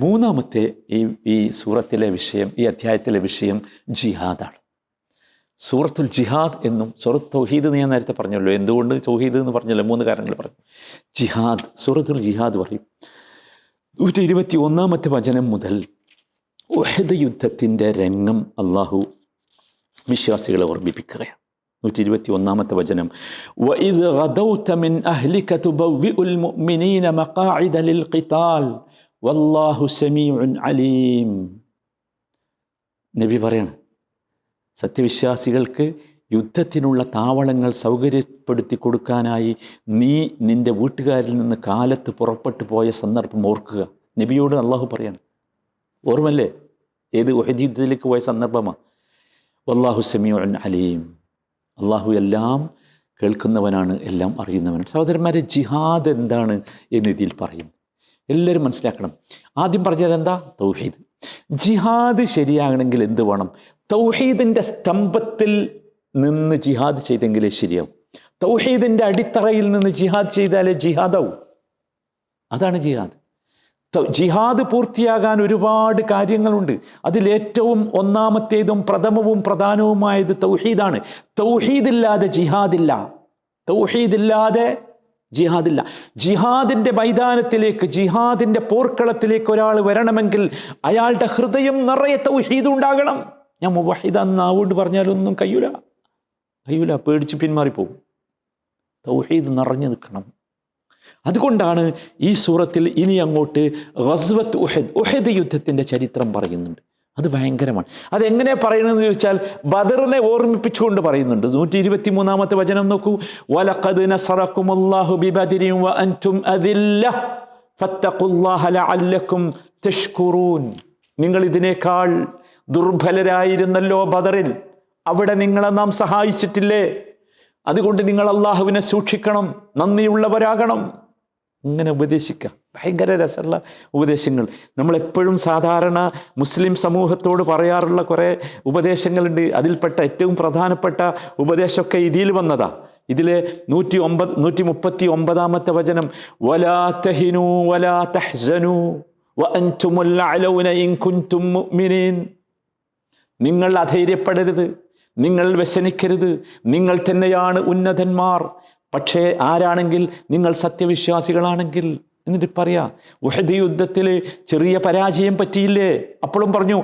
മൂന്നാമത്തെ ഈ ഈ സൂറത്തിലെ വിഷയം ഈ അധ്യായത്തിലെ വിഷയം ജിഹാദാണ് സൂറത്തുൽ ജിഹാദ് എന്നും സൂറത്ത് തൗഹീദ് എന്ന് ഞാൻ നേരത്തെ പറഞ്ഞല്ലോ എന്തുകൊണ്ട് തൗഹീദ് എന്ന് പറഞ്ഞല്ലോ മൂന്ന് കാരണങ്ങൾ പറഞ്ഞു ജിഹാദ് സൂറത്തുൽ ജിഹാദ് പറയും നൂറ്റി ഇരുപത്തി ഒന്നാമത്തെ വചനം മുതൽ ഉഹദ് യുദ്ധത്തിൻ്റെ രംഗം അള്ളാഹു വിശ്വാസികളെ ഓർമ്മിപ്പിക്കുകയാണ് നൂറ്റി ഇരുപത്തി ഒന്നാമത്തെ വചനം وَإِذْ غَدَوْتَ مِنْ أَهْلِكَ تُبَوِّئُ الْمُؤْمِنِينَ مَقَاعِدَ لِلْقِتَالِ വല്ലാഹു സമീഉൻ അലീം. നബി പറയണം സത്യവിശ്വാസികൾക്ക് യുദ്ധത്തിനുള്ള താവളങ്ങൾ സൗകര്യപ്പെടുത്തി കൊടുക്കാനായി നീ നിന്റെ വീട്ടുകാരിൽ നിന്ന് കാലത്ത് പുറപ്പെട്ടു പോയ സന്ദർഭം ഓർക്കുക. നബിയോട് അള്ളാഹു പറയണം ഓർമ്മല്ലേ? ഏത് ഒഹദ് യുദ്ധത്തിലേക്ക് പോയ സന്ദർഭമാണ് വല്ലാഹു സമീഉൻ അലീം. അള്ളാഹു എല്ലാം കേൾക്കുന്നവനാണ് എല്ലാം അറിയുന്നവനാണ്. സഹോദരന്മാരെ ജിഹാദ് എന്താണ് എന്ന് ഇതിൽ പറയുന്നു. എല്ലാവരും മനസ്സിലാക്കണം. ആദ്യം പറഞ്ഞത് എന്താ? തൗഹീദ്. ജിഹാദ് ശരിയാകണമെങ്കിൽ എന്ത് വേണം? തൗഹീദിന്റെ സ്തംഭത്തിൽ നിന്ന് ജിഹാദ് ചെയ്തെങ്കിലേ ശരിയാവും. തൗഹീദിന്റെ അടിത്തറയിൽ നിന്ന് ജിഹാദ് ചെയ്താലേ ജിഹാദാവും. അതാണ് ജിഹാദ്. ജിഹാദ് പൂർത്തിയാകാൻ ഒരുപാട് കാര്യങ്ങളുണ്ട്. അതിലേറ്റവും ഒന്നാമത്തേതും പ്രഥമവും പ്രധാനവുമായത് തൗഹീദാണ്. തൗഹീദില്ലാതെ ജിഹാദില്ല. തൗഹീദില്ലാതെ ജിഹാദില്ല. ജിഹാദിന്റെ മൈതാനത്തിലേക്ക് ജിഹാദിന്റെ പോർക്കളത്തിലേക്ക് ഒരാൾ വരണമെങ്കിൽ അയാളുടെ ഹൃദയം നിറയെ തൗഹീദ് ഉണ്ടാകണം. ഞാൻ മുവഹിദ എന്നാവുകൊണ്ട് പറഞ്ഞാലൊന്നും കയ്യൂല കയ്യൂല പേടിച്ച് പിന്മാറിപ്പോകും. തൗഹീദ് നിറഞ്ഞു നിൽക്കണം. അതുകൊണ്ടാണ് ഈ സൂറത്തിൽ ഇനി അങ്ങോട്ട് ഗസ്വത്ത് ഉഹദ് ഉഹദ് യുദ്ധത്തിന്റെ ചരിത്രം പറയുന്നുണ്ട്. അത് ഭയങ്കരമാണ്. അതെങ്ങനെ പറയണമെന്ന് ചോദിച്ചാൽ ബദറിനെ ഓർമ്മിപ്പിച്ചുകൊണ്ട് പറയുന്നുണ്ട്. നൂറ്റി ഇരുപത്തി മൂന്നാമത്തെ വചനം നോക്കൂ. വലഖദ് നസറക്കുമുല്ലാഹു ബിബദിരിയും വ അൻതും അദില്ല ഫത്തഖുല്ലാഹ ലഅല്ലക്കും നിങ്ങൾ ഇതിനേക്കാൾ ദുർബലരായിരുന്നല്ലോ ബദറിൽ. അവിടെ നിങ്ങളെ നാം സഹായിച്ചിട്ടില്ലേ? അതുകൊണ്ട് നിങ്ങൾ അള്ളാഹുവിനെ സൂക്ഷിക്കണം നന്ദിയുള്ളവരാകണം. ഇങ്ങനെ ഉപദേശിക്കാം. ഭയങ്കര രസമുള്ള ഉപദേശങ്ങൾ. നമ്മളെപ്പോഴും സാധാരണ മുസ്ലിം സമൂഹത്തോട് പറയാറുള്ള കുറേ ഉപദേശങ്ങളുണ്ട്. അതിൽപ്പെട്ട ഏറ്റവും പ്രധാനപ്പെട്ട ഉപദേശമൊക്കെ ഇതിൽ വന്നതാ. ഇതിലെ നൂറ്റി ഒമ്പത് നൂറ്റി മുപ്പത്തി ഒമ്പതാമത്തെ വചനം വലാ തഹിനു വലാ തഹ്സനു നിങ്ങൾ അധൈര്യപ്പെടരുത്. നിങ്ങൾ വ്യസനിക്കരുത്. നിങ്ങൾ തന്നെയാണ് ഉന്നതന്മാർ. പക്ഷേ ആരാണെങ്കിൽ നിങ്ങൾ സത്യവിശ്വാസികളാണെങ്കിൽ എന്നിട്ട് പറയാ ഉഹദ് യുദ്ധത്തിൽ ചെറിയ പരാജയം പറ്റിയില്ലേ? അപ്പോഴും പറഞ്ഞു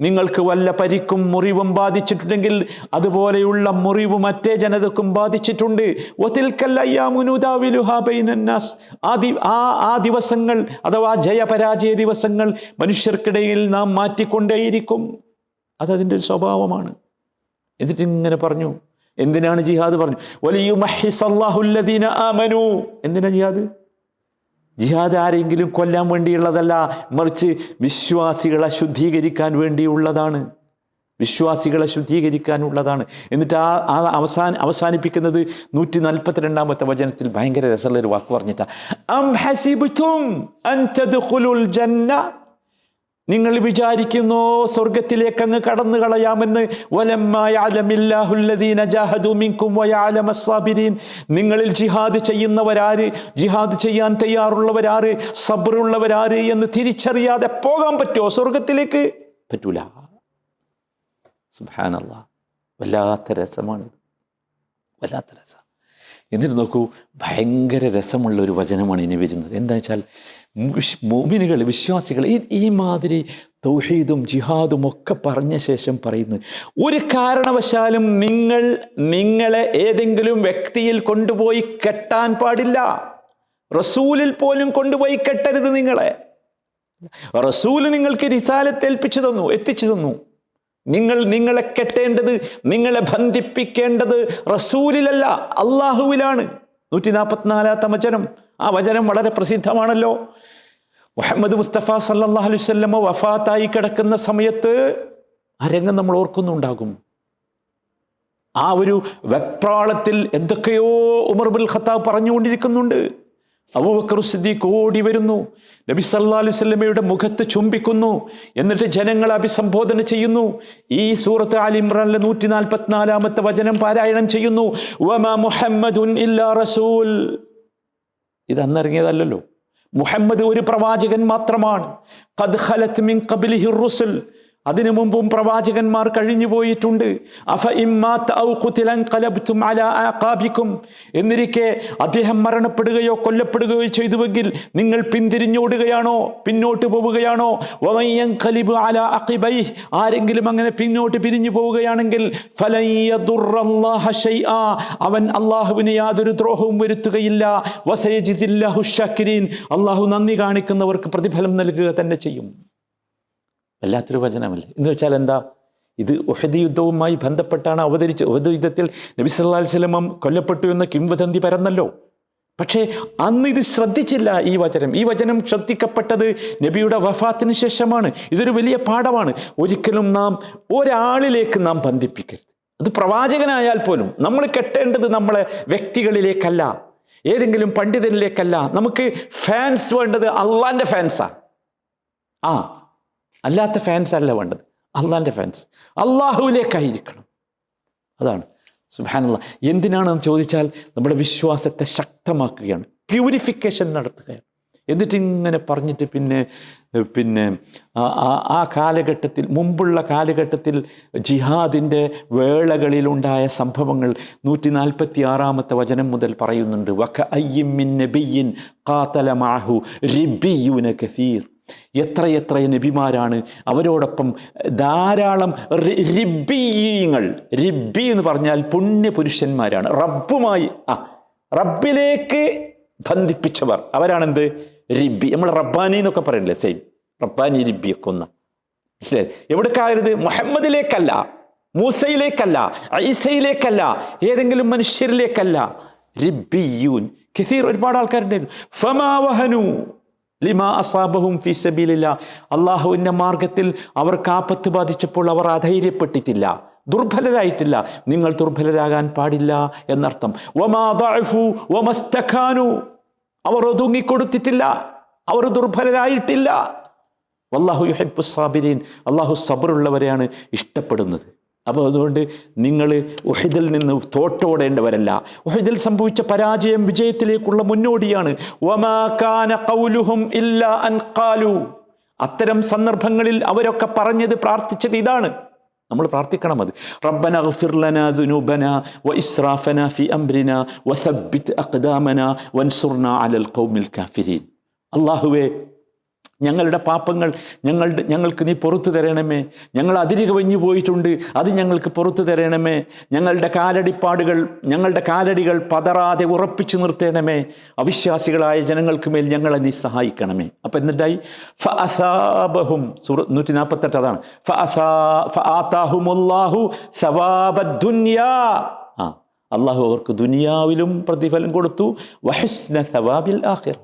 നിങ്ങൾക്ക് വല്ല പരിക്കും മുറിവും ബാധിച്ചിട്ടുണ്ടെങ്കിൽ അതുപോലെയുള്ള മുറിവ് മറ്റേ ജനതക്കും ബാധിച്ചിട്ടുണ്ട്. വതിൽക്കൽ അയ്യാമു നുദാവിലുഹാ ബൈനന്നാസ് ആ ആ ആ ദിവസങ്ങൾ അഥവാ ജയപരാജയ ദിവസങ്ങൾ മനുഷ്യർക്കിടയിൽ നാം മാറ്റിക്കൊണ്ടേയിരിക്കും. അതതിന്റെ ഒരു സ്വഭാവമാണ്. എന്നിട്ട് ഇങ്ങനെ പറഞ്ഞു എന്തിനാണ് ജിഹാദ് പറഞ്ഞു? വലിയ ആമനു. എന്തിനാ ജിഹാദ്? ജിഹാദ് ആരെങ്കിലും കൊല്ലാൻ വേണ്ടിയുള്ളതല്ല മറിച്ച് വിശ്വാസികളെ ശുദ്ധീകരിക്കാൻ വേണ്ടിയുള്ളതാണ്. വിശ്വാസികളെ ശുദ്ധീകരിക്കാനുള്ളതാണ് എന്നിട്ട് ആ ആ അവസാന അവസാനിപ്പിക്കുന്നത് നൂറ്റി നാൽപ്പത്തിരണ്ടാമത്തെ വചനത്തിൽ ഭയങ്കര രസമുള്ള ഒരു വാക്ക് പറഞ്ഞിട്ടാ നിങ്ങൾ വിചാരിക്കുന്നു സ്വർഗത്തിലേക്ക് അങ്ങ് കടന്നു കളയാമെന്ന്. നിങ്ങളിൽ ജിഹാദ് ചെയ്യുന്നവരാര്? ജിഹാദ് ചെയ്യാൻ തയ്യാറുള്ളവരാര്? സബറുള്ളവരാര് എന്ന് തിരിച്ചറിയാതെ പോകാൻ പറ്റുമോ സ്വർഗത്തിലേക്ക്? പറ്റൂല. സുഹാനല്ല വല്ലാത്ത രസമാണ് വല്ലാത്ത രസം. എന്നിട്ട് നോക്കൂ ഭയങ്കര രസമുള്ള ഒരു വചനമാണ് ഇനി വരുന്നത്. എന്താ വെച്ചാൽ മോമിനുകൾ വിശ്വാസികൾ ഈ ഈ മാതിരി തൗഹീദും ജിഹാദും ഒക്കെ പറഞ്ഞ ശേഷം പറയുന്നു ഒരു കാരണവശാലും നിങ്ങൾ നിങ്ങളെ ഏതെങ്കിലും വ്യക്തിയിൽ കൊണ്ടുപോയി കെട്ടാൻ പാടില്ല. റസൂലിൽ പോലും കൊണ്ടുപോയി കെട്ടരുത് നിങ്ങളെ. റസൂൽ നിങ്ങൾക്ക് റിസാലത്ത് ഏൽപ്പിച്ചു തന്നു എത്തിച്ചു തന്നു. നിങ്ങൾ നിങ്ങളെ കെട്ടേണ്ടത് നിങ്ങളെ ബന്ധിപ്പിക്കേണ്ടത് റസൂലിലല്ല അള്ളാഹുവിലാണ് നൂറ്റി നാൽപ്പത്തിനാലാത്ത വചനം. ആ വചനം വളരെ പ്രസിദ്ധമാണല്ലോ. മുഹമ്മദ് മുസ്തഫ സല്ലാ അലുസല്ലമ വഫാത്തായി കിടക്കുന്ന സമയത്ത് ആ നമ്മൾ ഓർക്കുന്നുണ്ടാകും. ആ ഒരു വെപ്രാളത്തിൽ എന്തൊക്കെയോ ഉമർ ബുൽ ഖത്താബ് പറഞ്ഞുകൊണ്ടിരിക്കുന്നുണ്ട്. അബൂബക്കർ സിദ്ദീഖ് ഓടി വരുന്നു. നബി സല്ലാ അലൈഹി സ്വലമയുടെ മുഖത്ത് ചുംബിക്കുന്നു. എന്നിട്ട് ജനങ്ങളെ അഭിസംബോധന ചെയ്യുന്നു. ഈ സൂറത്ത് ആലി ഇമ്രാനിലെ നൂറ്റി നാൽപ്പത്തിനാലാമത്തെ വചനം പാരായണം ചെയ്യുന്നു. മുഹമ്മദുൻ ഇല്ലാ റസൂൽ. ഇത് അന്നിറങ്ങിയതല്ലല്ലോ മുഹമ്മദ് ഒരു പ്രവാചകൻ മാത്രമാണ്. അതിനു മുമ്പും പ്രവാചകന്മാർ കഴിഞ്ഞു പോയിട്ടുണ്ട് അഫ ഇമ്മാത്ത് എന്നിരിക്കെ അദ്ദേഹം മരണപ്പെടുകയോ കൊല്ലപ്പെടുകയോ ചെയ്തുവെങ്കിൽ നിങ്ങൾ പിന്തിരിഞ്ഞോടുകയാണോ? പിന്നോട്ട് പോവുകയാണോ? ഖലിബ് അലാ അഖിബൈഹ്. ആരെങ്കിലും അങ്ങനെ പിന്നോട്ട് പിരിഞ്ഞു പോവുകയാണെങ്കിൽ അവൻ അള്ളാഹുവിന് യാതൊരു ദ്രോഹവും വരുത്തുകയില്ല. വസയജിദില്ലാഹു ഷാക്കിരീൻ. അള്ളാഹു നന്ദി കാണിക്കുന്നവർക്ക് പ്രതിഫലം നൽകുക തന്നെ ചെയ്യും. വല്ലാത്തൊരു വചനമല്ലേ? എന്ന് വെച്ചാൽ എന്താ? ഇത് ഉഹദ് യുദ്ധവുമായി ബന്ധപ്പെട്ടാണ് അവതരിച്ച് ഉഹദ് യുദ്ധത്തിൽ നബി സല്ലാ സ്വലമം കൊല്ലപ്പെട്ടു എന്ന കിംവദന്തി പരന്നല്ലോ. പക്ഷേ അന്ന് ഇത് ശ്രദ്ധിച്ചില്ല ഈ വചനം. ഈ വചനം ശ്രദ്ധിക്കപ്പെട്ടത് നബിയുടെ വഫാത്തിന് ശേഷമാണ്. ഇതൊരു വലിയ പാഠമാണ്. ഒരിക്കലും നാം ഒരാളിലേക്ക് നാം ബന്ധിപ്പിക്കരുത്. അത് പ്രവാചകനായാൽ പോലും നമ്മൾ കെട്ടേണ്ടത് നമ്മളെ വ്യക്തികളിലേക്കല്ല. ഏതെങ്കിലും പണ്ഡിതനിലേക്കല്ല. നമുക്ക് ഫാൻസ് വേണ്ടത് അള്ളാന്റെ ഫാൻസാണ് ആ അല്ലാത്ത ഫാൻസ് അല്ല വേണ്ടത്. അള്ളാന്റെ ഫാൻസ് അള്ളാഹുവിലേക്കായിരിക്കണം. അതാണ്. സുബാനുള്ള എന്തിനാണെന്ന് ചോദിച്ചാൽ നമ്മുടെ വിശ്വാസത്തെ ശക്തമാക്കുകയാണ്. പ്യൂരിഫിക്കേഷൻ നടത്തുകയാണ്. എന്നിട്ട് ഇങ്ങനെ പറഞ്ഞിട്ട് പിന്നെ പിന്നെ ആ- കാലഘട്ടത്തിൽ മുമ്പുള്ള കാലഘട്ടത്തിൽ ജിഹാദിന്റെ വേളകളിലുണ്ടായ സംഭവങ്ങൾ നൂറ്റി നാൽപ്പത്തി ആറാമത്തെ വചനം മുതൽ പറയുന്നുണ്ട്. വക അയ്യിൻ കാത്തല മാഹു റിബിയുന കസീർ. എത്രയെത്ര നബിമാരാണ് അവരോടൊപ്പം ധാരാളം റി- റിബി എന്ന് പറഞ്ഞാൽ പുണ്യപുരുഷന്മാരാണ്. റബ്ബുമായി ആ റബ്ബിലേക്ക് ബന്ധിപ്പിച്ചവർ. അവരാണെന്ത്? റിബി. നമ്മൾ റബ്ബാനി എന്നൊക്കെ പറയണില്ലേ സെയിം റബ്ബാനി റിബി ഒക്കെ ഒന്ന്. മനസ്സിലായി? എവിടേക്കാകരുത് മുഹമ്മദിലേക്കല്ല. മൂസയിലേക്കല്ല. ഐസയിലേക്കല്ല ഏതെങ്കിലും മനുഷ്യരിലേക്കല്ല. റിബിയൂൻ. കസീർ ഒരുപാട് ആൾക്കാരുണ്ടായിരുന്നു. ഫമാവഹനു ലിമാ അസാബഹും ഫിസബിലില്ല അള്ളാഹുവിന്റെ മാർഗത്തിൽ അവർക്ക് ആപത്ത് ബാധിച്ചപ്പോൾ അവർ അധൈര്യപ്പെട്ടിട്ടില്ല ദുർബലരായിട്ടില്ല. നിങ്ങൾ ദുർബലരാകാൻ പാടില്ല എന്നർത്ഥം. വമസ്തഖാനു അവർ ഒതുങ്ങിക്കൊടുത്തിട്ടില്ല അവർ ദുർബലരായിട്ടില്ല. വല്ലാഹു യുഹബ്ബു സാബിരീൻ അള്ളാഹു സബറുള്ളവരെയാണ് ഇഷ്ടപ്പെടുന്നത്. അപ്പോൾ അതുകൊണ്ട് നിങ്ങൾ ഉഹിദിൽ നിന്ന് തോട്ടോടേണ്ടവരല്ല. ഉഹിദിൽ സംഭവിച്ച പരാജയം വിജയത്തിലേക്കുള്ള മുന്നോടിയാണ്. അത്തരം സന്ദർഭങ്ങളിൽ അവരൊക്കെ പറഞ്ഞത് പ്രാർത്ഥിച്ചത് ഇതാണ്. നമ്മൾ പ്രാർത്ഥിക്കണം അത്. റബ്ബന ഗഫിർലന ദുനൂബന വ ഇസ്രാഫന ഫി അംരിന അഖ്ദാമന വൻസുർന അലൽ ഖൗമിൽ കാഫിരീൻ. അള്ളാഹുവേ ഞങ്ങളുടെ പാപങ്ങൾ ഞങ്ങളുടെ ഞങ്ങൾക്ക് നീ പുറത്തു തരണമേ. ഞങ്ങൾ അതിരി കവിഞ്ഞു പോയിട്ടുണ്ട്. അത് ഞങ്ങൾക്ക് പുറത്തു തരണമേ. ഞങ്ങളുടെ കാലടിപ്പാടുകൾ ഞങ്ങളുടെ കാലടികൾ പതറാതെ ഉറപ്പിച്ചു നിർത്തണമേ. അവിശ്വാസികളായ ജനങ്ങൾക്ക് മേൽ ഞങ്ങളെ നീ സഹായിക്കണമേ. അപ്പം എന്നിട്ടായി? ഫ അസാബഹും സുറ നൂറ്റി നാൽപ്പത്തെട്ട് അതാണ്. ഫ അസാ ഫ ആ അള്ളാഹു അവർക്ക് ദുനിയാവിലും പ്രതിഫലം കൊടുത്തു. വഹസ്ന സവാബിൽ ആഖിർ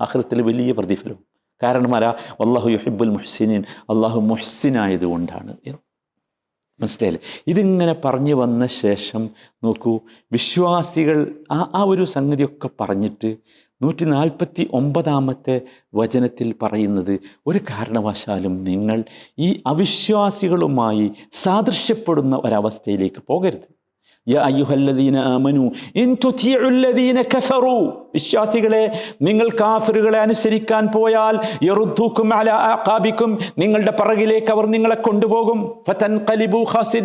ആഖിറത്തിൽ വലിയ പ്രതിഫലം. കാരണം ആരാ? അള്ളാഹു യുഹിബുൽ മുഹ്സിനീൻ. അള്ളാഹു മുഹ്സിനായതുകൊണ്ടാണ്. മനസ്സിലായില്ലേ? ഇതിങ്ങനെ പറഞ്ഞു വന്ന ശേഷം നോക്കൂ വിശ്വാസികൾ ആ ആ ഒരു സംഗതിയൊക്കെ പറഞ്ഞിട്ട് നൂറ്റി നാൽപ്പത്തി ഒമ്പതാമത്തെ വചനത്തിൽ പറയുന്നത് ഒരു കാരണവശാലും നിങ്ങൾ ഈ അവിശ്വാസികളുമായി സാദൃശ്യപ്പെടുന്ന ഒരവസ്ഥയിലേക്ക് പോകരുത്. വിശ്വാസികളെ നിങ്ങൾ കാഫിറുകളെ അനുസരിക്കാൻ പോയാൽ യറുദ്ദൂക്കും നിങ്ങളുടെ പറകിലേക്ക് അവർ നിങ്ങളെ കൊണ്ടുപോകും. ഫതൻ ഖലിബു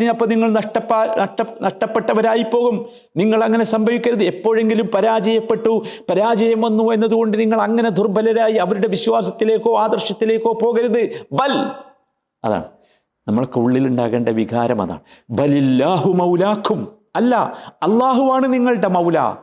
അപ്പോൾ നിങ്ങൾ നഷ്ടപ്പാ നഷ്ട നഷ്ടപ്പെട്ടവരായി പോകും നിങ്ങൾ അങ്ങനെ സംഭവിക്കരുത്. എപ്പോഴെങ്കിലും പരാജയപ്പെട്ടു. പരാജയം വന്നു എന്നതുകൊണ്ട് നിങ്ങൾ അങ്ങനെ ദുർബലരായി അവരുടെ വിശ്വാസത്തിലേക്കോ ആദർശത്തിലേക്കോ പോകരുത്. ബൽ അതാണ്. നമ്മൾക്ക് ഉള്ളിലുണ്ടാകേണ്ട വികാരം അതാണ്. ബലില്ലാഹു മൗലാക്കും. അല്ല അള്ളാഹുവാണ് നിങ്ങളുടെ മൗല.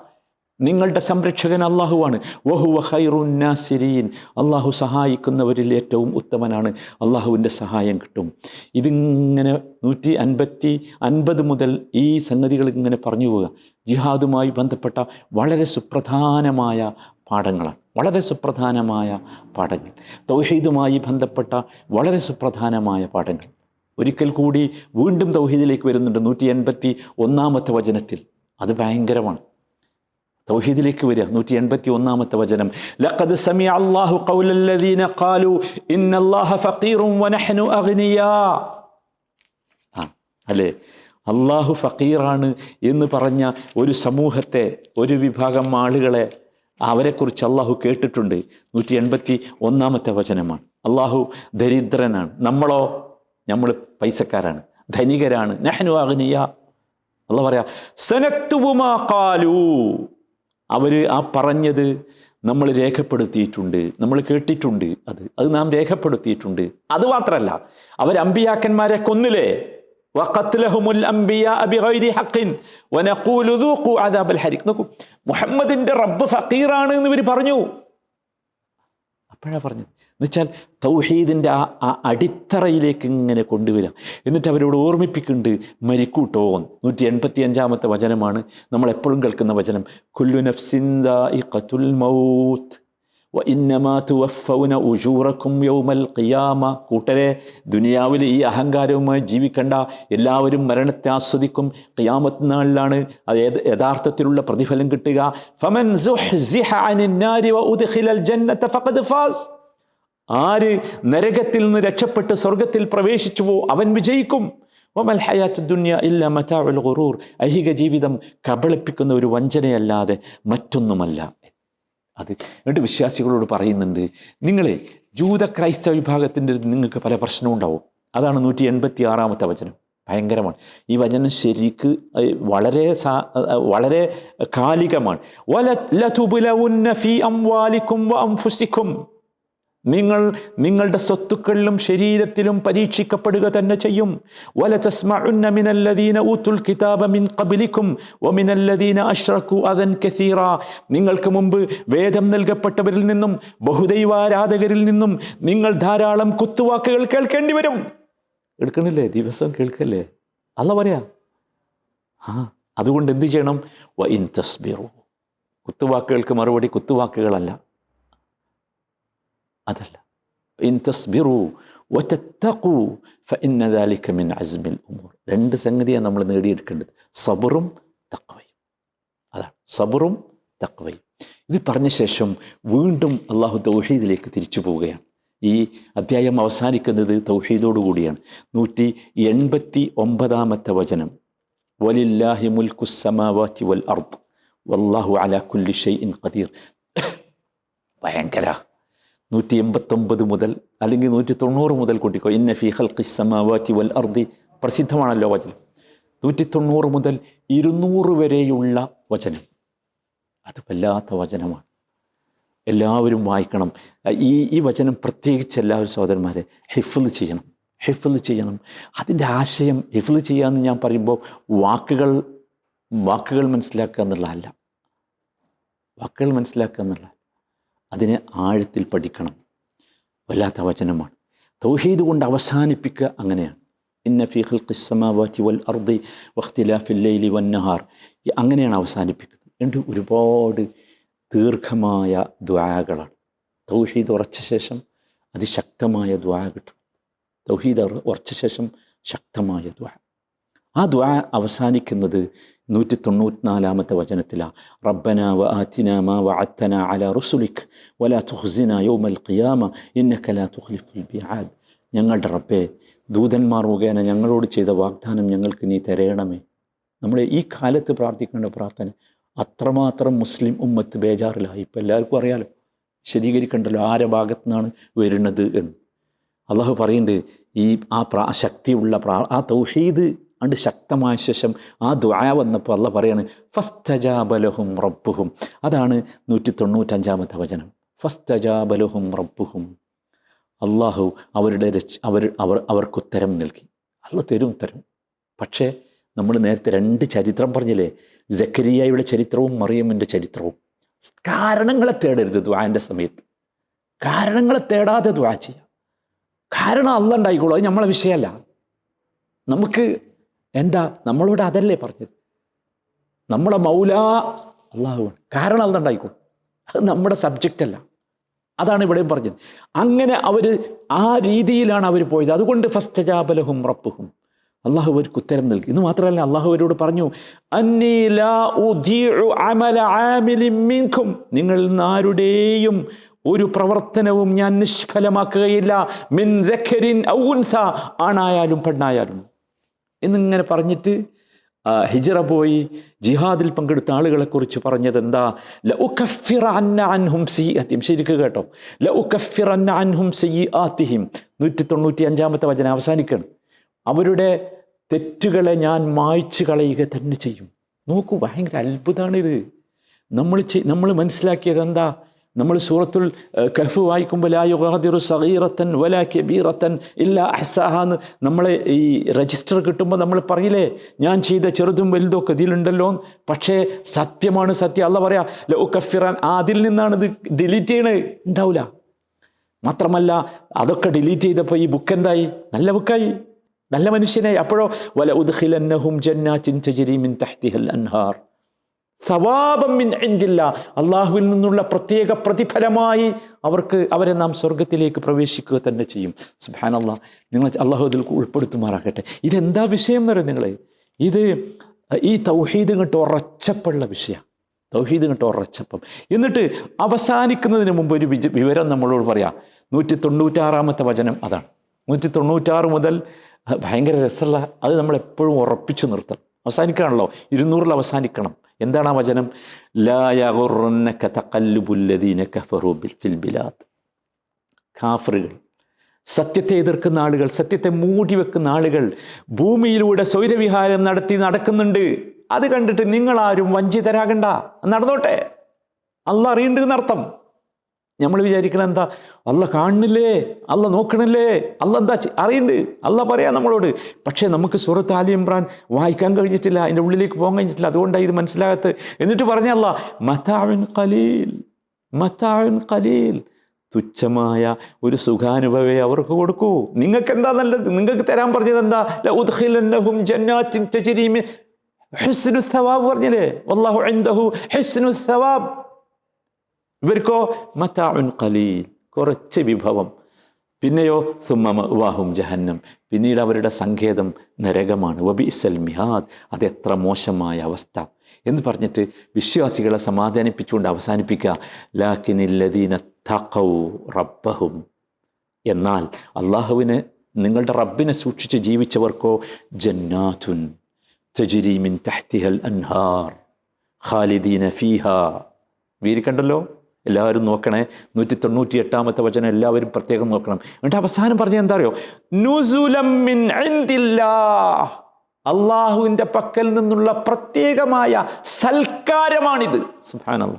നിങ്ങളുടെ സംരക്ഷകൻ അള്ളാഹുവാണ്. വഹുവ വഹൈറുന്നാസിരീൻ അള്ളാഹു സഹായിക്കുന്നവരിൽ ഏറ്റവും ഉത്തമനാണ്. അള്ളാഹുവിന്റെ സഹായം കിട്ടും. ഇതിങ്ങനെ നൂറ്റി അൻപത്തി അൻപത് മുതൽ ഈ സംഗതികൾ ഇങ്ങനെ പറഞ്ഞു പോവുക. ജിഹാദുമായി ബന്ധപ്പെട്ട വളരെ സുപ്രധാനമായ പാഠങ്ങളാണ്. വളരെ സുപ്രധാനമായ പാഠങ്ങൾ. തൗഹീദുമായി ബന്ധപ്പെട്ട വളരെ സുപ്രധാനമായ പാഠങ്ങൾ. ഒരിക്കൽ കൂടി വീണ്ടും തൗഹീദിലേക്ക് വരുന്നുണ്ട് നൂറ്റി എൺപത്തി ഒന്നാമത്തെ വചനത്തിൽ. അത് ഭയങ്കരമാണ്. തൗഹീദിലേക്ക് വരിക നൂറ്റി എൺപത്തി ഒന്നാമത്തെ വചനം. ലഖദ് സമി അല്ലാഹു ഖൗലല്ലദീന ഖാലു ഇന്നല്ലാഹ ഫഖീറും വനഹ്നു അഗ്നിയാ. അല്ലേ? അള്ളാഹു ഫക്കീറാണ് എന്ന് പറഞ്ഞ ഒരു സമൂഹത്തെ ഒരു വിഭാഗം ആളുകളെ അവരെക്കുറിച്ച് അള്ളാഹു കേട്ടിട്ടുണ്ട്. നൂറ്റി എൺപത്തി ഒന്നാമത്തെ വചനമാണ്. അള്ളാഹു ദരിദ്രനാണ്. നമ്മളോ നമ്മൾ പൈസക്കാരാണ്. ധനികരാണ്. നെഹ്നു അഗ്നിയ. അല്ല പറയാ സനക്തുബുമാ കാലു അവർ ആ പറഞ്ഞത് നമ്മൾ രേഖപ്പെടുത്തിയിട്ടുണ്ട്. നമ്മൾ കേട്ടിട്ടുണ്ട് അത്. അത് നാം രേഖപ്പെടുത്തിയിട്ടുണ്ട്. അത് മാത്രമല്ല അവർ അമ്പിയാക്കന്മാരെ കൊന്നില്ലേ? മുഹമ്മദിന്റെ റബ്ബ് ഫക്കീറാണ് എന്ന് ഇവർ പറഞ്ഞു. അപ്പോഴാണ് പറഞ്ഞത്. എന്നുവെച്ചാൽ തൗഹീദിന്റെ ആ ആ അടിത്തറയിലേക്ക് ഇങ്ങനെ കൊണ്ടുവരാം എന്നിട്ട് അവരോട് ഓർമ്മിപ്പിക്കുന്നുണ്ട് മരിക്കൂട്ടോ നൂറ്റി എൺപത്തി അഞ്ചാമത്തെ വചനമാണ് നമ്മൾ എപ്പോഴും കേൾക്കുന്ന വചനം. കുല്ലു നഫ്സിന്ദ ഇ കത്തുൽ മൗത്ത് ഇന്നമാൗന തുവഫൗന ഉജൂറക്കും യൗമൽ ഖിയാമ. കൂട്ടരെ ദുനിയാവിൽ ഈ അഹങ്കാരവുമായി ജീവിക്കേണ്ട. എല്ലാവരും മരണത്തെ ആസ്വദിക്കും. ഖിയാമത്ത് നാളിലാണ് അത് യഥാർത്ഥത്തിലുള്ള പ്രതിഫലം കിട്ടുക. ഫമൻ ഫാസ്. ആര് നരകത്തിൽ നിന്ന് രക്ഷപ്പെട്ട് സ്വർഗത്തിൽ പ്രവേശിച്ചുവോ അവൻ വിജയിക്കും. വമൽ ഹയാത്ത് ദുന്യ ഇല്ല മതാഉൽ ഖുറൂർ ഐഹിക ജീവിതം കബളിപ്പിക്കുന്ന ഒരു വഞ്ചനയല്ലാതെ മറ്റൊന്നുമല്ല അത് എന്നിട്ട് വിശ്വാസികളോട് പറയുന്നുണ്ട് നിങ്ങളെ ജൂത ക്രൈസ്തവ വിഭാഗത്തിന്റെ നിങ്ങൾക്ക് പല പ്രശ്നവും ഉണ്ടാവും. അതാണ് നൂറ്റി എൺപത്തി ആറാമത്തെ വചനം. ഭയങ്കരമാണ്. ഈ വചനം ശരിക്ക് വളരെ വളരെ കാലികമാണ്. നിങ്ങൾ നിങ്ങളുടെ സ്വത്തുക്കളിലും ശരീരത്തിലും പരീക്ഷിക്കപ്പെടുക തന്നെ ചെയ്യും. മിനല്ലദീന കിതാബ മിൻ വമിനല്ലദീന കസീറ. നിങ്ങൾക്ക് മുമ്പ് വേദം നൽകപ്പെട്ടവരിൽ നിന്നും ബഹുദൈവാരാധകരിൽ നിന്നും നിങ്ങൾ ധാരാളം കുത്തുവാക്കുകൾ കേൾക്കേണ്ടി വരും. എടുക്കണില്ലേ ദിവസം കേൾക്കല്ലേ? അല്ല പറയാ. ആ അതുകൊണ്ട് എന്ത് ചെയ്യണം? വ ഇൻ കുത്തുവാക്കുകൾക്ക് മറുപടി കുത്തുവാക്കുകളല്ല. അതല്ല. ഇൻ തസ്ബിറു വതത്തഖു ഫഇന്ന ദാലിക മിൻ അസ്മിൽ ഉമൂർ. രണ്ട് സംഗതിയാണ് നമ്മൾ നേടിയെടുക്കേണ്ടത്. സബറും തക്വയും അതാണ്. സബറും തക്വയും ഇത് പറഞ്ഞ ശേഷം വീണ്ടും അള്ളാഹു തൗഹീദിലേക്ക് തിരിച്ചു പോവുകയാണ്. ഈ അധ്യായം അവസാനിക്കുന്നത് തൗഹീദോടു കൂടിയാണ്. നൂറ്റി എൺപത്തി ഒമ്പതാമത്തെ വചനം. വലില്ലാഹി മുൽക്കുസമാവാത്തി വൽ അർദ്. വല്ലാഹു അലാ കുല്ലി ഷൈഇൻ ഖദീർ. ഭയങ്കര നൂറ്റി എൺപത്തൊമ്പത് മുതൽ അല്ലെങ്കിൽ നൂറ്റി തൊണ്ണൂറ് മുതൽ കൂട്ടിക്കോ. ഇന്ന ഫി ഹൽക്കി വൽ അർദി പ്രസിദ്ധമാണല്ലോ വചനം. നൂറ്റി തൊണ്ണൂറ് മുതൽ ഇരുന്നൂറ് വരെയുള്ള വചനം. അത് വല്ലാത്ത വചനമാണ്. എല്ലാവരും വായിക്കണം. ഈ ഈ വചനം പ്രത്യേകിച്ച് എല്ലാവരും സഹോദരന്മാരെ ഹിഫിൽ ചെയ്യണം. ഹിഫിൽ ചെയ്യണം. അതിന്റെ ആശയം ഹിഫിൽ ചെയ്യാമെന്ന് ഞാൻ പറയുമ്പോൾ വാക്കുകൾ വാക്കുകൾ മനസ്സിലാക്കുക എന്നുള്ളതല്ല. വാക്കുകൾ മനസ്സിലാക്കുക എന്നുള്ള അതിനെ ആഴത്തിൽ പഠിക്കണം. വല്ലാത്ത വചനമാണ്. തൗഹീദ് കൊണ്ട് അവസാനിപ്പിക്കുക അങ്ങനെയാണ്. ഇന്ന ഫി ഖിസ്സമാവാറ്റി വൽ അർദി വഖ്തിലാഫില്ലൈലി ലൈലി വന്നഹാർ അങ്ങനെയാണ് അവസാനിപ്പിക്കുന്നത്. രണ്ട് ഒരുപാട് ദീർഘമായ ദ്വാകളാണ് തൗഹീദ് ഉറച്ച ശേഷം അതിശക്തമായ ദ്വാ കിട്ടും. തൗഹീദ് ഉറച്ച ശേഷം ശക്തമായ ദ്വാ ആ ദ്വാ അവസാനിക്കുന്നത് നൂറ്റി തൊണ്ണൂറ്റിനാലാമത്തെ വചനത്തിലാണ് റബ്ബന വ ആത്തിന മാ അത്തന അല റുസുലിക് വല തുഹ്സിന യോമൽ ഖിയാമ ഇന്നക ലാ തുഖ്ലിഫുൽ ബിഹാദ് ഞങ്ങളുടെ റബ്ബേ ദൂതന്മാർ മുഖേന ഞങ്ങളോട് ചെയ്ത വാഗ്ദാനം ഞങ്ങൾക്ക് നീ തരയണമേ. നമ്മൾ ഈ കാലത്ത് പ്രാർത്ഥിക്കേണ്ട പ്രാർത്ഥന അത്രമാത്രം മുസ്ലിം ഉമ്മത്ത് ബേജാറിലായി. ഇപ്പം എല്ലാവർക്കും അറിയാലോ വിശദീകരിക്കണ്ടല്ലോ ആരെ ഭാഗത്തു നിന്നാണ് വരുന്നത് എന്ന്. അള്ളാഹു പറയുന്നുണ്ട് ഈ ആ പ്രാ ശക്തിയുള്ള പ്രാ ആ തൗഹീദ് അണ്ട് ശക്തമായ ശേഷം ആ ദ്വായ വന്നപ്പോൾ അല്ല പറയാണ് ഫസ്തജാബലഹും റബ്ബുഹും. അതാണ് നൂറ്റി തൊണ്ണൂറ്റഞ്ചാമത്തെ വചനം ഫസ്തജാബലഹും റബ്ബുഹും. അള്ളാഹു അവരുടെ രക്ഷ അവർ അവർ അവർക്ക് ഉത്തരം നൽകി. അല്ല തരും തരും പക്ഷേ നമ്മൾ നേരത്തെ രണ്ട് ചരിത്രം പറഞ്ഞില്ലേ? ജക്കരിയായുടെ ചരിത്രവും മറിയമ്മിന്റെ ചരിത്രവും. കാരണങ്ങളെ തേടരുത് ദ്വാന്റെ സമയത്ത്. കാരണങ്ങളെ തേടാതെ ദ്വാ ചെയ്യുക കാരണം അല്ല ഉണ്ടായിക്കോളൂ. അത് നമ്മളെ വിഷയമല്ല. നമുക്ക് എന്താ? നമ്മളോട് അതല്ലേ പറഞ്ഞത്? നമ്മളെ മൗല അള്ളാഹു കാരണം അല്ല ഉണ്ടായിക്കോളും അത് നമ്മുടെ സബ്ജക്റ്റ് അല്ല. അതാണ് ഇവിടെയും പറഞ്ഞത്. അങ്ങനെ അവർ ആ രീതിയിലാണ് അവർ പോയത്. അതുകൊണ്ട് ഫസ്റ്റ് ജാബലഹും റപ്പുഹും അള്ളാഹു അവർക്ക് ഉത്തരം നൽകി. ഇത് മാത്രമല്ല അള്ളാഹു അവരോട് പറഞ്ഞു "അന്നീ ലാ ഉദീഉ അമല ആമിലിൻ മിൻകും. നിങ്ങളിൽ നിന്ന് ആരുടെയും ഒരു പ്രവർത്തനവും ഞാൻ നിഷ്ഫലമാക്കുകയില്ല. മിൻ ആണായാലും പെണ്ണായാലും. എന്നിങ്ങനെ പറഞ്ഞിട്ട് ഹിജറ പോയി ജിഹാദിൽ പങ്കെടുത്ത ആളുകളെ കുറിച്ച് പറഞ്ഞത് എന്താ ല ഉക്കഫിറന്ന അൻഹും സയ്യിഅത്തിഹിം. ശരിക്ക് കേട്ടോ. ല ഉക്കഫിറന്ന അൻഹും സയ്യിആത്തിഹിം നൂറ്റി തൊണ്ണൂറ്റി അഞ്ചാമത്തെ വചനം അവസാനിക്കണം. അവരുടെ തെറ്റുകളെ ഞാൻ മായ്ച്ചു കളയുക തന്നെ ചെയ്യും. നോക്കൂ ഭയങ്കര അത്ഭുതമാണിത്. നമ്മൾ നമ്മൾ മനസ്സിലാക്കിയത് എന്താ നമ്മൾ സൂറത്തുൽ കഫ് വായിക്കുമ്പോൾ ലാ യുഗാദിറു സഹീറത്തൻ വലാ കബീറത്തൻ ഇല്ല നമ്മളെ ഈ രജിസ്റ്റർ കിട്ടുമ്പോൾ നമ്മൾ പറയില്ലേ ഞാൻ ചെയ്ത ചെറുതും വലുതും ഒക്കെ ഇതിലുണ്ടല്ലോ പക്ഷേ സത്യമാണ് സത്യം. അല്ല പറയാ ലോ കഫിറാൻ അതിൽ നിന്നാണ് ഇത് ഡിലീറ്റ് ചെയ്യണേ. ഉണ്ടാവില്ല മാത്രമല്ല അതൊക്കെ ഡിലീറ്റ് ചെയ്തപ്പോൾ ഈ ബുക്ക് എന്തായി? നല്ല ബുക്കായി നല്ല മനുഷ്യനായി. അപ്പോഴോ വല ഉദ്ഖിലന്നഹും തജ്രി മിൻ തഹ്തിഹൽ അൻഹാർ. സവാബം മിൻ ഇൻദില്ല. അള്ളാഹുവിൽ നിന്നുള്ള പ്രത്യേക പ്രതിഫലമായി അവർക്ക് അവരെ നാം സ്വർഗത്തിലേക്ക് പ്രവേശിക്കുക തന്നെ ചെയ്യും. അള്ളാഹ് നിങ്ങൾ അള്ളാഹു അതിൽ ഉൾപ്പെടുത്തുമാറാകട്ടെ. ഇതെന്താ വിഷയം എന്ന് പറയുന്നത് നിങ്ങൾ ഇത് ഈ തൗഹീദ് ഇങ്ങോട്ട് ഉറച്ചപ്പുള്ള വിഷയമാണ് തൗഹീദ് ഇങ്ങോട്ട് ഉറച്ചപ്പം. എന്നിട്ട് അവസാനിക്കുന്നതിന് മുമ്പ് ഒരു വിവരം നമ്മളോട് പറയാം. നൂറ്റി തൊണ്ണൂറ്റാറാമത്തെ വചനം അതാണ്. നൂറ്റി തൊണ്ണൂറ്റാറ് മുതൽ ഭയങ്കര രസമുള്ള അത് നമ്മളെപ്പോഴും ഉറപ്പിച്ചു നിർത്തണം. അവസാനിക്കുകയാണല്ലോ ഇരുന്നൂറിൽ അവസാനിക്കണം. എന്താണ് ആ വചനം? ലായകുറന്നക തക്കല്ലുബുല്ലദീന കഫറു ബിൽ ഫിൽ ബിലാദ്. കാഫറുകൾ. സത്യത്തെ എതിർക്കുന്ന ആളുകൾ സത്യത്തെ മൂടി വെക്കുന്ന ആളുകൾ ഭൂമിയിലൂടെ സ്വൈരവിഹാരം നടത്തി നടക്കുന്നുണ്ട്. അത് കണ്ടിട്ട് നിങ്ങളാരും വഞ്ചിതരാകണ്ട. നടന്നോട്ടെ. അല്ല അറിയണ്ടെന്ന് അർത്ഥം നമ്മൾ വിചാരിക്കണം എന്താ? അല്ല കാണുന്നില്ലേ? അല്ല നോക്കണില്ലേ? അല്ല എന്താ അറിയണ്ട്. അല്ല പറയാം നമ്മളോട്. പക്ഷേ നമുക്ക് സുഹൃത്ത് ആലി ഇമ്രാൻ വായിക്കാൻ കഴിഞ്ഞിട്ടില്ല അതിന്റെ ഉള്ളിലേക്ക് പോകാൻ കഴിഞ്ഞിട്ടില്ല. അതുകൊണ്ടാണ് ഇത് മനസ്സിലാകത്ത് എന്നിട്ട് പറഞ്ഞല്ല മതാവിൻ കലീൽ മതാവിൻ കലീൽ തുച്ഛമായ ഒരു സുഖാനുഭവേ അവർക്ക് കൊടുക്കൂ. നിങ്ങൾക്ക് എന്താ നല്ലത്? നിങ്ങൾക്ക് തരാൻ പറഞ്ഞത് എന്താ? ഹെസ്നു സവാബ് പറഞ്ഞില്ലേ? വല്ലാഹു ഇൻദഹു സവാബ് ഇവർക്കോ മതാഉൻ കലീൽ കുറച്ച് വിഭവം. പിന്നെയോ സുമ്മ വാഹും ജഹന്നം. പിന്നീട് അവരുടെ സങ്കേതം നരകമാണ്. വബിസൽ മിഹാദ് അതെത്ര മോശമായ അവസ്ഥ. എന്ന് പറഞ്ഞിട്ട് വിശ്വാസികളെ സമാധാനിപ്പിച്ചുകൊണ്ട് അവസാനിപ്പിക്കുക. ലാക്കിനില്ലദീന തഖൗ റബ്ബഹും. എന്നാൽ അള്ളാഹുവിന് നിങ്ങളുടെ റബ്ബിനെ സൂക്ഷിച്ച് ജീവിച്ചവർക്കോ ജന്നാഥുൻ തജിരീമിൻ തഹ്തിഹൽ അൻഹാർ ഖാലിദീന ഫീഹ. വീരിക്കണ്ടല്ലോ? എല്ലാവരും നോക്കണേ. നൂറ്റി തൊണ്ണൂറ്റി എട്ടാമത്തെ വചനം എല്ലാവരും പ്രത്യേകം നോക്കണം. എന്നിട്ട് അവസാനം പറഞ്ഞ എന്താ അറിയോ. അള്ളാഹുവിന്റെ പക്കൽ നിന്നുള്ള പ്രത്യേകമായ സൽക്കാരമാണിത്.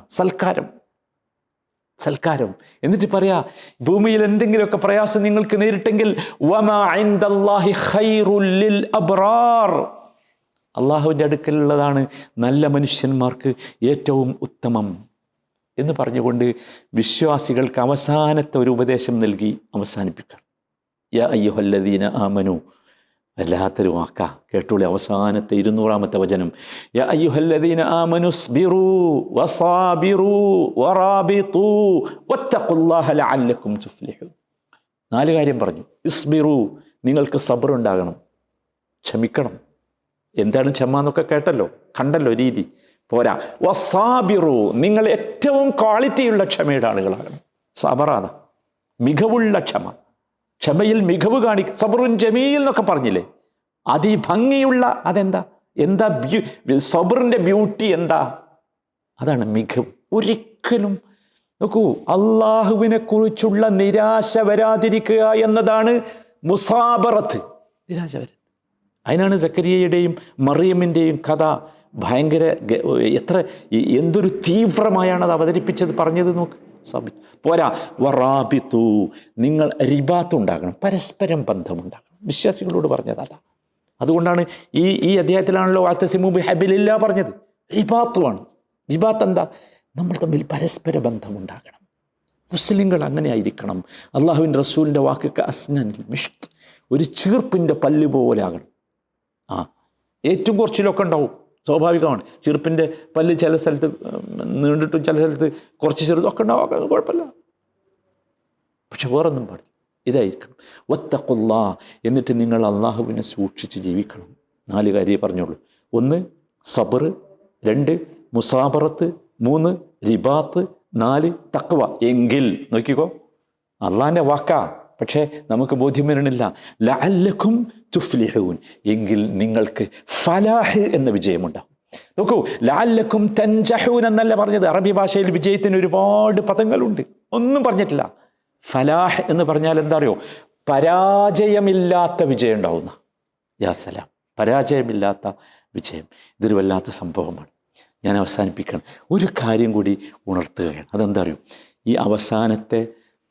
സൽക്കാരം. സൽക്കാരം. എന്നിട്ട് പറയാ ഭൂമിയിൽ എന്തെങ്കിലുമൊക്കെ പ്രയാസം നിങ്ങൾക്ക് നേരിട്ടെങ്കിൽ അള്ളാഹുവിന്റെ അടുക്കലുള്ളതാണ് നല്ല മനുഷ്യന്മാർക്ക് ഏറ്റവും ഉത്തമം. എന്ന് പറഞ്ഞുകൊണ്ട് വിശ്വാസികൾക്ക് അവസാനത്തെ ഒരു ഉപദേശം നൽകി അവസാനിപ്പിക്കണം യാ അയ്യുഹല്ലദീന ആമനു. വല്ലാത്തൊരു വാക്ക. കേട്ടോളി അവസാനത്തെ ഇരുന്നൂറാമത്തെ വചനം. യാ അയ്യുഹല്ലദീന ആമനു സ്ബിറൂ വസാബിറൂ നാല് കാര്യം പറഞ്ഞു. ഇസ്ബിറു നിങ്ങൾക്ക് സബറുണ്ടാകണം. ക്ഷമിക്കണം. എന്താണ് ക്ഷമ എന്നൊക്കെ കേട്ടല്ലോ? കണ്ടല്ലോ രീതി. പോരാ. വസാബിറു നിങ്ങൾ ഏറ്റവും ക്വാളിറ്റിയുള്ള ക്ഷമയുടെ ആളുകളാകണം സബറാണ്. മികവുള്ള ക്ഷമ. ക്ഷമയിൽ മികവ് കാണി സബറുൻ ജമീൽ എന്നൊക്കെ പറഞ്ഞില്ലേ? അതിഭംഗിയുള്ള അതെന്താ? എന്താ ബ്യൂ സബറിന്റെ ബ്യൂട്ടി എന്താ? അതാണ് മികവ്. ഒരിക്കലും നോക്കൂ അള്ളാഹുവിനെ കുറിച്ചുള്ള നിരാശ വരാതിരിക്കുക എന്നതാണ് മുസാബറത്ത്. നിരാശ വരാ അതിനാണ് സക്കരിയയുടെയും മറിയമ്മിന്റെയും കഥ ഭയങ്കര എത്ര എന്തൊരു തീവ്രമായാണ് അത് അവതരിപ്പിച്ചത് പറഞ്ഞത് നോക്ക്. സാബിത്ത് പോരാ. വറാബിത്തു നിങ്ങൾ റിബാത്ത് ഉണ്ടാകണം പരസ്പരം ബന്ധമുണ്ടാകണം. വിശ്വാസികളോട് പറഞ്ഞത് അതാ. അതുകൊണ്ടാണ് ഈ ഈ അധ്യായത്തിലാണല്ലോ ആത്തസിമുബി ഹബിലില്ല പറഞ്ഞത്. റിബാത്തുമാണ് റിബാത്ത് എന്താ? നമ്മൾ തമ്മിൽ പരസ്പര ബന്ധമുണ്ടാകണം. മുസ്ലിങ്ങൾ അങ്ങനെ ആയിരിക്കണം അള്ളാഹുവിൻ റസൂലിന്റെ വാക്കൊക്കെ അസ്നനിൽ മിഷ്ത് ഒരു ചീർപ്പിന്റെ പല്ല് പോലാകണം. ആ ഏറ്റവും കുറച്ചിലൊക്കെ ഉണ്ടാവും. സ്വാഭാവികമാണ്. ചെറുപ്പിന്റെ പല്ല് ചില സ്ഥലത്ത് നീണ്ടിട്ടും ചില സ്ഥലത്ത് കുറച്ച് ചെറുതും ഒക്കെ ഉണ്ടാവും അത് കുഴപ്പമില്ല. പക്ഷെ വേറൊന്നും പാടില്ല. ഇതായിരിക്കണം ഒത്തക്കൊല്ല എന്നിട്ട് നിങ്ങൾ അള്ളാഹുവിനെ സൂക്ഷിച്ച് ജീവിക്കണം. നാല് കാര്യമേ പറഞ്ഞോളൂ. ഒന്ന് സബർ രണ്ട് മുസാബറത്ത്. മൂന്ന് റിബാത്ത്. നാല് തക്വ. എങ്കിൽ നോക്കിക്കോ. അള്ളാഹിന്റെ വാക്കാ. പക്ഷേ നമുക്ക് ബോധ്യം വരണില്ല ലഅല്ലക്കും തുഫ്ലിഹൂൻ. എങ്കിൽ നിങ്ങൾക്ക് ഫലാഹ് എന്ന വിജയമുണ്ടാകും നോക്കൂ ലാലക്കും തൻജഹൂൻ എന്നല്ല പറഞ്ഞത്. അറബി ഭാഷയിൽ വിജയത്തിന് ഒരുപാട് പദങ്ങളുണ്ട്. ഒന്നും പറഞ്ഞിട്ടില്ല. ഫലാഹ് എന്ന് പറഞ്ഞാൽ എന്താ അറിയോ? പരാജയമില്ലാത്ത വിജയം ഉണ്ടാവുന്ന. യാസലാം പരാജയമില്ലാത്ത വിജയം. ഇതൊരു വല്ലാത്ത സംഭവമാണ്. ഞാൻ അവസാനിപ്പിക്കണം. ഒരു കാര്യം കൂടി ഉണർത്തുകയാണ്. അതെന്താ അറിയോ? ഈ അവസാനത്തെ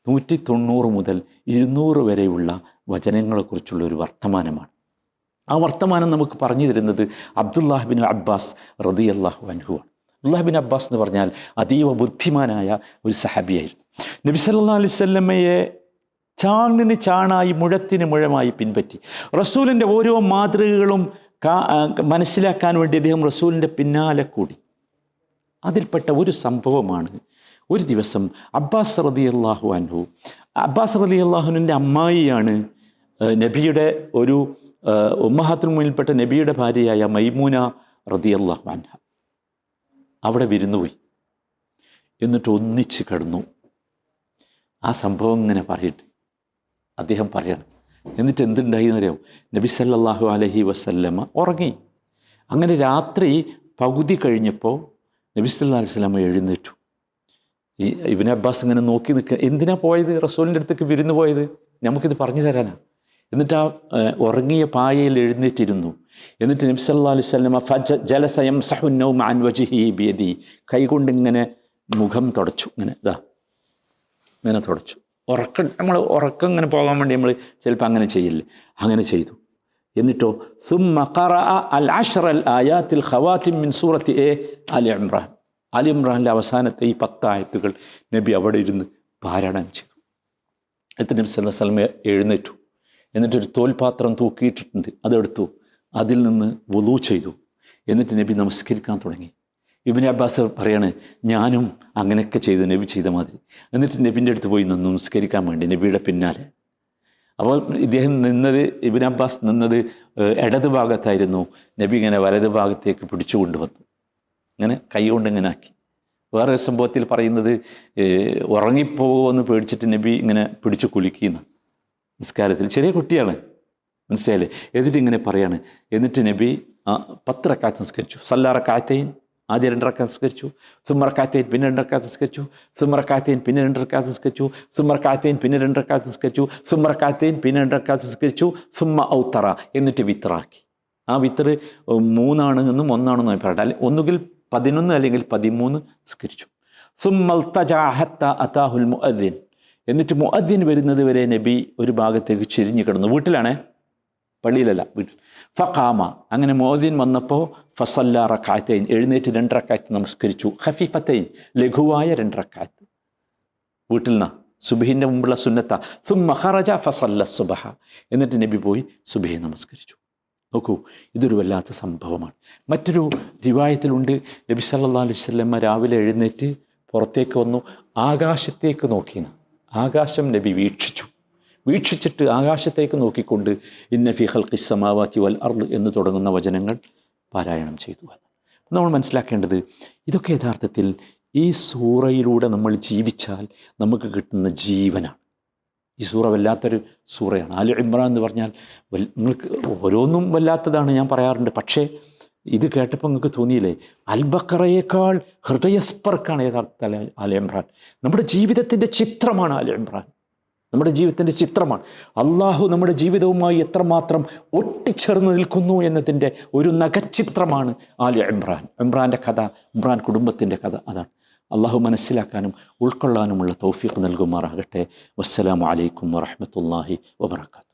നൂറ്റി തൊണ്ണൂറ് മുതൽ ഇരുന്നൂറ് വരെയുള്ള വചനങ്ങളെക്കുറിച്ചുള്ള ഒരു വർത്തമാനമാണ്. ആ വർത്തമാനം നമുക്ക് പറഞ്ഞു തരുന്നത് അബ്ദുല്ലാഹിബിൻ അബ്ബാസ് റതി അള്ളാഹു ആണ്. അബ്ദുല്ലാഹിബിൻ അബ്ബാസ് എന്ന് പറഞ്ഞാൽ അതീവ ബുദ്ധിമാനായ ഒരു സഹാബിയായിരുന്നു. നബി സല്ലാ അലൈവല്ലമ്മയെ ചാണിന് ചാണായി മുഴത്തിന് മുഴമായി പിൻപറ്റി. റസൂലിന്റെ ഓരോ മാതൃകകളും മനസ്സിലാക്കാൻ വേണ്ടി അദ്ദേഹം റസൂലിന്റെ പിന്നാലെ കൂടി. അതിൽപ്പെട്ട ഒരു സംഭവമാണ് ഒരു ദിവസം അബ്ബാസ് റതി അള്ളാഹു അൻഹു അബ്ബാസ് റതി അള്ളാഹുനുവിന്റെ അമ്മായിയാണ് നബിയുടെ ഒരു ഉമ്മഹാത്തിന് മുന്നിൽപ്പെട്ട നബിയുടെ ഭാര്യയായ മൈമൂന റതി അള്ളാഹു അൻഹ. അവിടെ വിരുന്നുപോയി എന്നിട്ട് ഒന്നിച്ച് കിടന്നു. ആ സംഭവം ഇങ്ങനെ പറയട്ടെ. അദ്ദേഹം പറയണം എന്നിട്ട് എന്തുണ്ടായി എന്നറിയാം നബി സല്ലാഹു അലഹി വസല്ലമ ഉറങ്ങി. അങ്ങനെ രാത്രി പകുതി കഴിഞ്ഞപ്പോൾ നബി സല്ലല്ലാഹു അലൈഹി വസല്ലമ എഴുന്നേറ്റു. ഈ ഇബിൻ അബ്ബാസ് ഇങ്ങനെ നോക്കി നിൽക്കുക എന്തിനാ പോയത്? റസൂലിന്റെ അടുത്തേക്ക് വിരുന്ന് പോയത്? നമുക്കിത് പറഞ്ഞു തരാനാ. എന്നിട്ട് ആ ഉറങ്ങിയ പായയിൽ എഴുന്നേറ്റിരുന്നു. എന്നിട്ട് നബ്സല്ലാ അലുസല്ലമ ഫജ ജലസയം സഹുന്നവും അൻവജിഹി ബിയതി കൈകൊണ്ടിങ്ങനെ മുഖം തുടച്ചു. ഇങ്ങനെ ഇതാ ഇങ്ങനെ തുടച്ചു. ഉറക്കം നമ്മൾ ഉറക്കം ഇങ്ങനെ പോകാൻ വേണ്ടി നമ്മൾ ചിലപ്പോൾ അങ്ങനെ ചെയ്യില്ലേ അങ്ങനെ ചെയ്തു. എന്നിട്ടോ സും മഖറ അൽ അഷർ ആയാത്തിൽ ഖവാത്തിം മിൻ സൂറത്ത് എ അൽ ഇമ്രാൻ. ആലി ഇമ്രാനിലെ അവസാനത്തെ ഈ പത്തായത്തുകൾ നബി അവിടെ ഇരുന്ന് പാരായണം ചെയ്തു. എത്ര നബി അലൈഹി വസല്ലം എഴുന്നേറ്റു. എന്നിട്ടൊരു തോൽപാത്രം തൂക്കിയിട്ടിട്ടുണ്ട്. അതെടുത്തു. അതിൽ നിന്ന് വുളു ചെയ്തു. എന്നിട്ട് നബി നമസ്കരിക്കാൻ തുടങ്ങി. ഇബിൻ അബ്ബാസ് പറയാണ് ഞാനും അങ്ങനെയൊക്കെ ചെയ്തു. നബി ചെയ്ത മാതിരി. എന്നിട്ട് നബിന്റെ അടുത്ത് പോയി നിന്ന് നമസ്കരിക്കാൻ വേണ്ടി നബിയുടെ പിന്നാലെ. അപ്പോൾ ഇദ്ദേഹം നിന്നത് ഇബിൻ അബ്ബാസ് നിന്നത് ഇടതുഭാഗത്തായിരുന്നു. ഇടത് ഭാഗത്തായിരുന്നു നബി ഇങ്ങനെ വലത് ഭാഗത്തേക്ക് പിടിച്ചു കൊണ്ടുവന്നു. ഇങ്ങനെ കൈകൊണ്ട് ഇങ്ങനെ ആക്കി. വേറൊരു സംഭവത്തിൽ പറയുന്നത് ഉറങ്ങിപ്പോകുമെന്ന് പേടിച്ചിട്ട് നബി ഇങ്ങനെ പിടിച്ചു കുലുക്കിയെന്ന്. നിസ്കാരത്തിൽ ചെറിയ കുട്ടിയാണ്. മനസ്സിലായില്ലേ? എന്നിട്ട് ഇങ്ങനെ പറയാണ്. എന്നിട്ട് നബി ആ, റക്കാത്ത് നിസ്കരിച്ചു. സല്ലാറക്കാത്തയും ആദ്യം രണ്ട് സംസ്കരിച്ചു നിസ്കരിച്ചു. സുമറക്കാത്തയും പിന്നെ രണ്ട് സംസ്കരിച്ചു നിസ്കരിച്ചു. സുമറക്കാത്തയും പിന്നെ രണ്ട് സംസ്കരിച്ചു നിസ്കരിച്ചു. സുമറക്കാത്തയും പിന്നെ രണ്ട് സംസ്കരിച്ചു നിസ്കരിച്ചു. സുമറക്കാത്തയും പിന്നെ രണ്ട് സംസ്കരിച്ചു നിസ്കരിച്ചു. സുമ്മ ഔത്തറ എന്നിട്ട് വിത്തറാക്കി. ആ വിത്തർ മൂന്നാണ് എന്നും ഒന്നാണെന്നും അഭിപ്രായം അല്ലെ ഒന്നുകിൽ പതിനൊന്ന് അല്ലെങ്കിൽ പതിമൂന്ന് നിസ്കരിച്ചു. അതാഹുൽ മുഅദ്ദിൻ. എന്നിട്ട് മുഅദ്ദീൻ വരുന്നത് വരെ നബി ഒരു ഭാഗത്തേക്ക് ചിരിഞ്ഞു കിടന്നു. വീട്ടിലാണേ? പള്ളിയിലല്ല വീട്ടിൽ. ഫഖാമ. അങ്ങനെ മോദീൻ വന്നപ്പോൾ ഫസല്ല റക്കാത്തൈൻ എഴുന്നേറ്റ് രണ്ട് റക്കാത്ത് നമസ്കരിച്ചു. ഹഫീഫത്തൈൻ ലഘുവായ രണ്ട് റക്കാത്ത് വീട്ടിൽ നിന്നാ സുബഹിന്റെ മുമ്പുള്ള സുന്നത്ത സുബഹ. എന്നിട്ട് നബി പോയി സുബഹി നമസ്കരിച്ചു. നോക്കൂ ഇതൊരു വല്ലാത്ത സംഭവമാണ്. മറ്റൊരു രിവായത്തിലുണ്ട് നബി സല്ലാ അലൈഹി വസല്ലമ രാവിലെ എഴുന്നേറ്റ് പുറത്തേക്ക് വന്നു ആകാശത്തേക്ക് നോക്കിയെന്ന്. ആകാശം നബി വീക്ഷിച്ചു. വീക്ഷിച്ചിട്ട് ആകാശത്തേക്ക് നോക്കിക്കൊണ്ട് ഇന്ന ഫി ഖൽഖി സമാവാത്തി വൽ അർ എന്ന് തുടങ്ങുന്ന വചനങ്ങൾ പാരായണം ചെയ്തു നമ്മൾ മനസ്സിലാക്കേണ്ടത് ഇതൊക്കെ യഥാർത്ഥത്തിൽ ഈ സൂറയിലൂടെ നമ്മൾ ജീവിച്ചാൽ നമുക്ക് കിട്ടുന്ന ജീവനാണ്. ഈ സൂറ വല്ലാത്തൊരു സൂറയാണ്. ആലു ഇമ്രാൻ എന്ന് പറഞ്ഞാൽ നിങ്ങൾക്ക് ഓരോന്നും വല്ലാത്തതാണ് ഞാൻ പറയാറുണ്ട്. പക്ഷേ ഇത് കേട്ടപ്പോൾ നിങ്ങൾക്ക് തോന്നിയില്ലേ? അൽബക്കറയേക്കാൾ ഹൃദയസ്പർക്കാണ് യഥാർത്ഥ ആലു ഇമ്രാൻ. നമ്മുടെ ജീവിതത്തിന്റെ ചിത്രമാണ് ആലു ഇമ്രാൻ. നമ്മുടെ ജീവിതത്തിന്റെ ചിത്രമാണ്. അള്ളാഹു നമ്മുടെ ജീവിതവുമായി എത്രമാത്രം ഒട്ടിച്ചേർന്ന് നിൽക്കുന്നു എന്നതിന്റെ ഒരു നഖചിത്രമാണ് ആലു ഇമ്രാൻ. ഇമ്രാന്റെ കഥ ഇമ്രാൻ കുടുംബത്തിന്റെ കഥ അതാണ്. അള്ളാഹു മനസ്സിലാക്കാനും ഉൾക്കൊള്ളാനുമുള്ള തൗഫീഖ് നൽകുമാറാകട്ടെ. വസ്സലാമു അലൈക്കും വറഹമത്തല്ലാഹി വബർക്കാത്തു